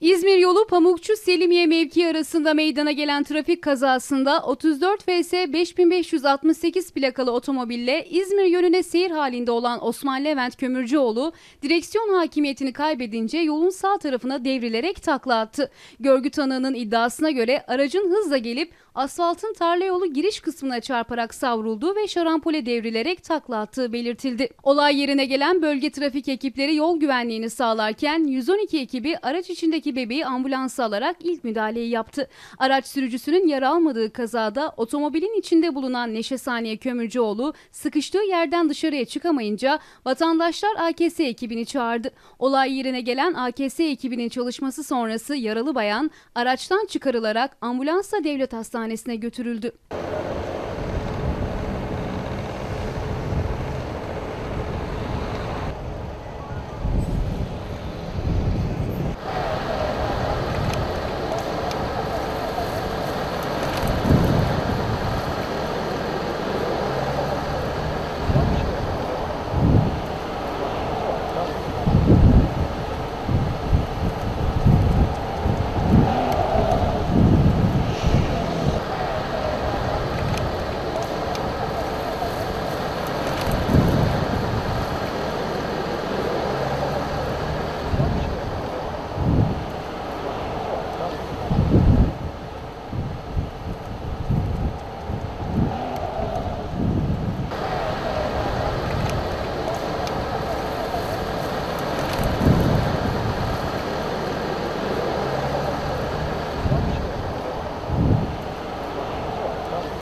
İzmir yolu Pamukçu Selimiye mevki arasında meydana gelen trafik kazasında 34 FS 5568 plakalı otomobille İzmir yönüne seyir halinde olan Osman Levent Kömürcüoğlu direksiyon hakimiyetini kaybedince yolun sağ tarafına devrilerek takla attı. Görgü tanığının iddiasına göre aracın hızla gelip asfaltın tarla yolu giriş kısmına çarparak savruldu ve şarampole devrilerek takla attığı belirtildi. Olay yerine gelen bölge trafik ekipleri yol güvenliğini sağlarken 112 ekibi araç içindeki bebeği ambulansa alarak ilk müdahaleyi yaptı. Araç sürücüsünün yara almadığı kazada otomobilin içinde bulunan Neşe Saniye Kömürcüoğlu sıkıştığı yerden dışarıya çıkamayınca vatandaşlar AKS ekibini çağırdı. Olay yerine gelen AKS ekibinin çalışması sonrası yaralı bayan araçtan çıkarılarak ambulansla devlet hastanesine götürüldü.